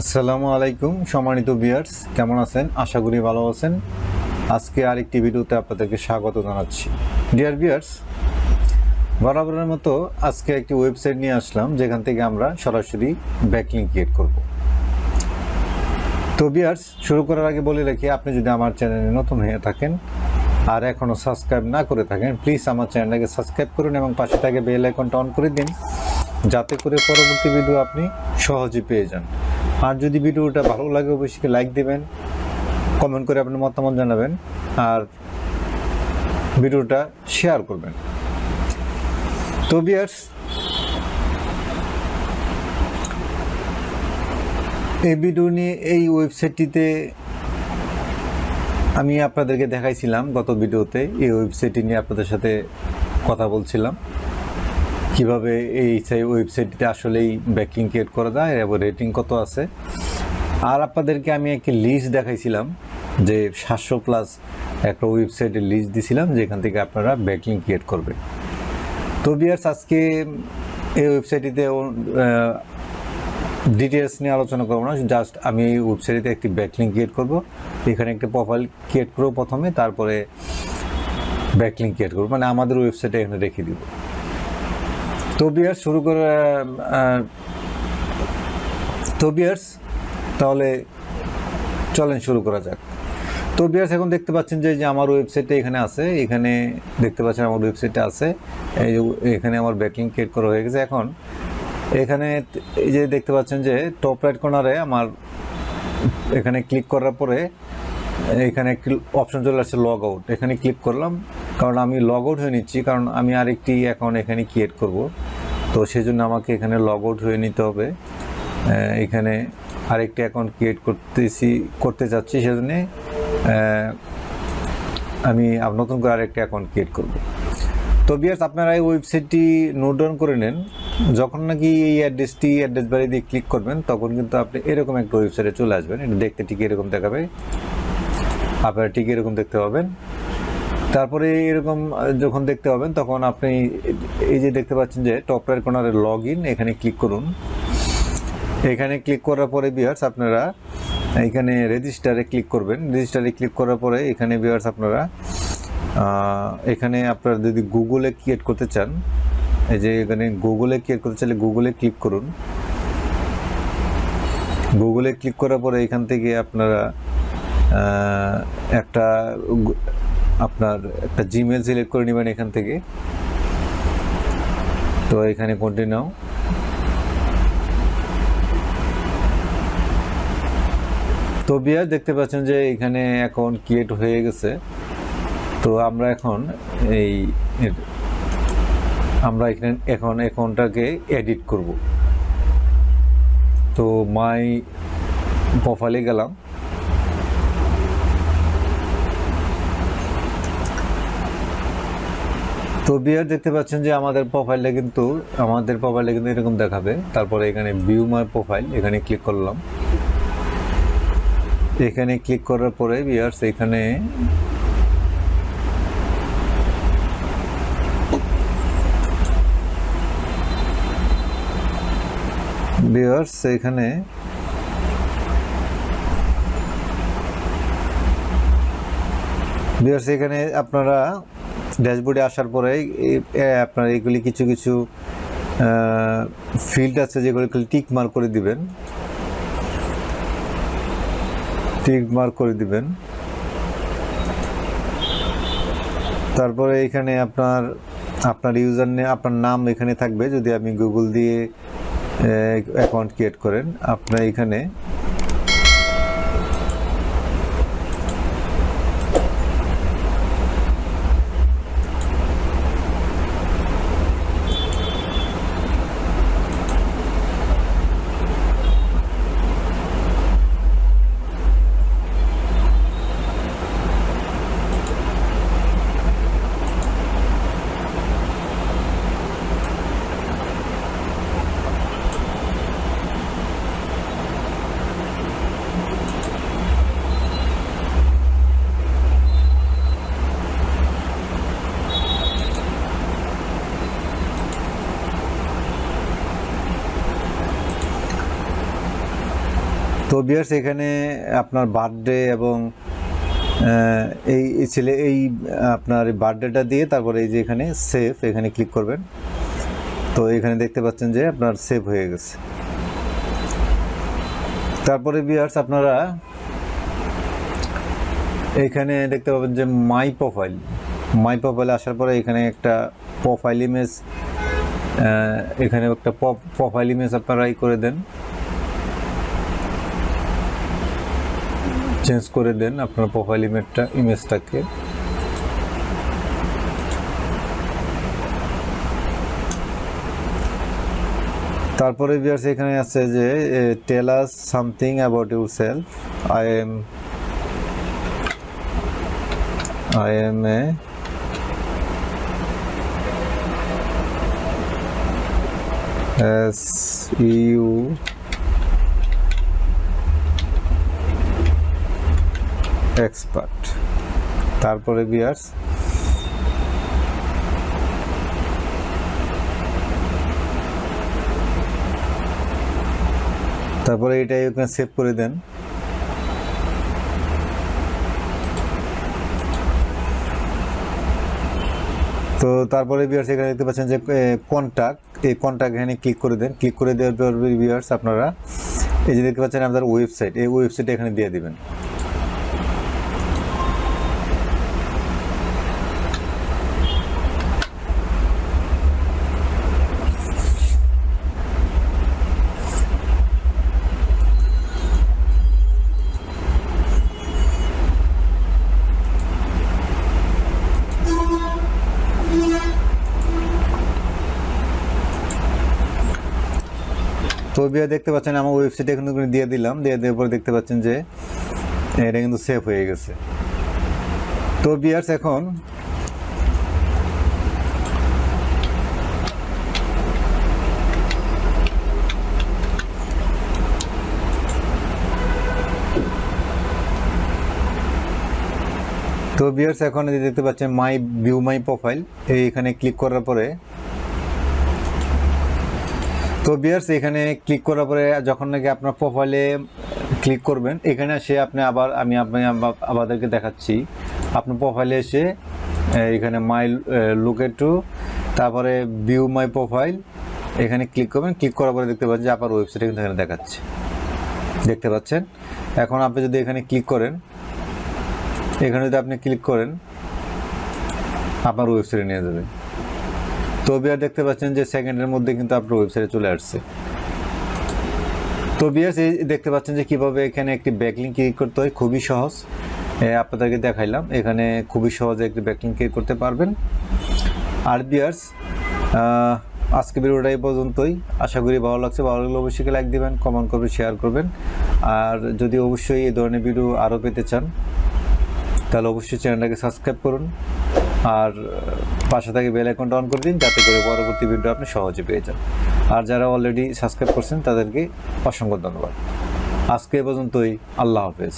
আসসালামু আলাইকুম, সম্মানিত বিয়ার্স কেমন আছেন? আশা করি ভালো আছেন। আজকে আরেকটি ভিডিওতে আপনাদেরকে স্বাগত জানাচ্ছি। ডিয়ার বিয়ার্স বরাবরের মতো আজকে একটি ওয়েবসাইট নিয়ে আসলাম, যেখান থেকে আমরা সরাসরি ব্যাকলিং ক্রিয়েট করব। তো বিয়ার্স শুরু করার আগে বলে রাখি, আপনি যদি আমার চ্যানেলে নতুন হয়ে থাকেন আর এখনও সাবস্ক্রাইব না করে থাকেন প্লিজ আমার চ্যানেলটাকে সাবস্ক্রাইব করুন এবং পাশে থাকে বেল আইকনটা অন করে দিন, যাতে করে পরবর্তী ভিডিও আপনি সহজে পেয়ে যান। আর যদি ভিডিওটা ভালো লাগে, অবশ্যই লাইক দেবেন কমেন্ট করে আপনার মতামত জানাবেন, আর ভিডিওটা শেয়ার করবেন। তো বিয়ার্স এই ভিডিও নিয়ে, এই ওয়েবসাইটটিতে আমি আপনাদেরকে দেখাইছিলাম গত ভিডিওতে এই ওয়েবসাইটটি নিয়ে আপনাদের সাথে কথা বলছিলাম। কীভাবে এই সেই ওয়েবসাইটটিতে আসলেই ব্যাকিং ক্রিয়েট করা যায়, এবং রেটিং কত আছে। আর আপনাদেরকে আমি একটি লিস্ট দেখাইছিলাম, যে সাতশো প্লাস একটা ওয়েবসাইটের লিস্ট দিছিলাম, যেখান থেকে আপনারা ব্যাকিং ক্রিয়েট করবেন। তো বিয়ার্স আজকে এই ওয়েবসাইটটিতে ডিটেলস নিয়ে আলোচনা করব না জাস্ট আমি এই ওয়েবসাইটে একটি ব্যাকলিং ক্রিয়েট করব। এখানে একটা প্রোফাইল ক্রিয়েট করব প্রথমে, তারপরে ব্যাকলিং ক্রিয়েট করব মানে আমাদের ওয়েবসাইটে এখানে রেখে দিব। তো বিয়ার্স শুরু করে তো তাহলে চলেন শুরু করা যাক। তো বিয়ার্স এখন দেখতে পাচ্ছেন যে আমার ওয়েবসাইটে এখানে আছে, এখানে দেখতে পাচ্ছেন আমার ওয়েবসাইটে আছে, এই এখানে আমার ব্যাকলিং ক্রিয়েট করা হয়ে গেছে। এখন এখানে এই যে দেখতে পাচ্ছেন যে টপ রাইট কর্নারে আমার এখানে ক্লিক করার পরে এখানে একটি অপশন চলে আসছে লগ আউট এখানে ক্লিক করলাম। কারণ আমি লগ আউট হয়ে নিচ্ছি, কারণ আমি আরেকটি অ্যাকাউন্ট এখানে ক্রিয়েট করব। তো সেজন্য আমাকে এখানে লগ আউট হয়ে নিতে হবে। এখানে আরেকটি অ্যাকাউন্ট ক্রিয়েট করতেছি, করতে চাচ্ছি, সেজন্য আমি নতুন করে আরেকটি অ্যাকাউন্ট ক্রিয়েট করব। তো বিয়ার্স আপনারা এই ওয়েবসাইটটি নোট ডাউন করে নেন। যখন নাকি এই অ্যাড্রেসটি অ্যাড্রেস বাড়ি দিয়ে ক্লিক করবেন, তখন কিন্তু আপনি এরকম একটা ওয়েবসাইটে চলে আসবেন। এটা দেখতে ঠিক এরকম দেখাবে। আপনারা ঠিক এরকম দেখতে পাবেন। তারপরে এরকম যখন দেখতে পাবেন, তখন আপনি এই যে দেখতে পাচ্ছেন যে টপ রাইট কর্নারে লগ ইন এখানে ক্লিক করুন। এখানে ক্লিক করার পরে বিয়ার্স আপনারা এখানে রেজিস্টারে ক্লিক করবেন। রেজিস্টারে ক্লিক করার পরে, এখানে বিয়ার্স আপনারা এখানে আপনারা যদি গুগলে ক্রিয়েট করতে চান, এই যে এখানে গুগলে ক্রিয়েট করতে চাইলে গুগলে ক্লিক করুন। গুগলে ক্লিক করার পরে, এখান থেকে আপনারা একটা আপনার একটা জিমেল সিলেক্ট করে নেবেন এখান থেকে। তো এখানে কন্টিনিউ তো বিয়ার, দেখতে পাচ্ছেন যে এখানে এখন ক্রিয়েট হয়ে গেছে। তো আমরা এখন এই আমরা এখানে এখন অ্যাকাউন্টটাকে এডিট করব। তো মাই প্রোফাইলে গেলাম। তো বিয়ার দেখতে পাচ্ছেন যে আমাদের প্রোফাইলটা কিন্তু, আমাদের প্রোফাইলটা কিন্তু এরকম দেখাবে। তারপরে এখানে ভিউ মাই প্রোফাইল এখানে ক্লিক করলাম। এখানে ক্লিক করার পরে বিয়ার্স এখানে বিয়ার্স এখানে বিয়ার্স এখানে আপনারা ড্যাশবোর্ডে আসার পরে আপনার এগুলি কিছু কিছু ফিল্ড আছে যেগুলো টিক মার্ক করে দিবেন। টিক মার্ক করে দিবেন। তারপরে এখানে আপনার আপনার ইউজার নেম আপনার নাম এখানে থাকবে। যদি আপনি গুগল দিয়ে অ্যাকাউন্ট ক্রিয়েট করেন, আপনার এখানে বিয়ার্স এখানে আপনার বার্থডে এবং এই ছেলে, এই, আপনার বার্থডেটা দিয়ে তারপরে এই যে এখানে সেভ এখানে ক্লিক করবেন। তো এখানে দেখতে পাচ্ছেন যে আপনার সেভ হয়ে গেছে। তারপরে বিয়ার্স আপনারা এখানে দেখতে পাবেন যে মাই প্রোফাইল মাই প্রোফাইলে আসার পরে এখানে একটা প্রোফাইল ইমেজ এখানে একটা প্রোফাইল ইমেজ আপনারা ই করে দেন। চেঞ্জ করে দেন আপনার প্রোফাইল ইমেজটা ইমেজটাকে তারপরে বিয়ার্স এখানে আছে যে tell us something about yourself I am I am a S U expert তারপরে বিয়ার্স, তারপরে এটাই ওখানে সেভ করে দেন। তো তারপরে বিয়ার্স, এখানে দেখতে পাচ্ছেন যে কন্ট্যাক্ট এই কন্ট্যাক্ট এখানে ক্লিক করে দেন। ক্লিক করে দেওয়ার পর বিয়ার্স, আপনারা, এই যে দেখতে পাচ্ছেন আপনাদের ওয়েবসাইট এই ওয়েবসাইট এখানে দিয়ে দিবেন। তো বিয়া দেখতে পাচ্ছেন, আমার ওয়েবসাইটে এখন দিয়ে দিলাম, দিয়ে দেওয়ার পরে দেখতে পাচ্ছেন যে এটা কিন্তু সেভ হয়ে গেছে। তো বিয়ার্স এখন তো বিয়ার্স এখন দেখতে পাচ্ছেন মাই ভিউ মাই প্রোফাইল এইখানে ক্লিক করার পরে তো বিয়ার্স এখানে ক্লিক করার পরে যখন নাকি আপনার প্রোফাইলে ক্লিক করবেন, এখানে সে আপনি আবার, আমি আপনি আমাদেরকে দেখাচ্ছি। আপনার প্রোফাইলে এসে এখানে মাই লুকে টু তারপরে ভিউ মাই প্রোফাইল এখানে ক্লিক করবেন। ক্লিক করার পরে দেখতে পাচ্ছেন যে আপনার ওয়েবসাইটে কিন্তু এখানে দেখাচ্ছে। দেখতে পাচ্ছেন? এখন আপনি যদি এখানে ক্লিক করেন, এখানে যদি আপনি ক্লিক করেন আপনার ওয়েবসাইটে নিয়ে যাবে তো বিয়ার দেখতে পাচ্ছেন যে সেকেন্ডের মধ্যে কিন্তু আপনার ওয়েবসাইটে চলে আসছে। তো বিয়াস এই দেখতে পাচ্ছেন যে কীভাবে এখানে একটি ব্যাকলিং ক্রিয়েট করতে হয়, খুবই সহজ। আপনাদেরকে দেখাইলাম, এখানে খুবই সহজে একটি ব্যাকলিং ক্রিয়েট করতে পারবেন। আর বিয়ার্স আজকে ভিডিওটা এই পর্যন্তই। আশা করি ভালো লাগছে, ভালো লাগলে অবশ্যই লাইক দিবেন কমেন্ট করবেন শেয়ার করবেন। আর যদি অবশ্যই এই ধরনের ভিডিও আরও পেতে চান, তাহলে অবশ্যই চ্যানেলটাকে সাবস্ক্রাইব করুন। আর পাশে থেকে বেল আইকনটা অন করে দিন, যাতে করে পরবর্তী ভিডিও আপনি সহজে পেয়ে যান। আর যারা অলরেডি সাবস্ক্রাইব করছেন, তাদেরকে অসংখ্য ধন্যবাদ। আজকে পর্যন্তই। আল্লাহ হাফেজ।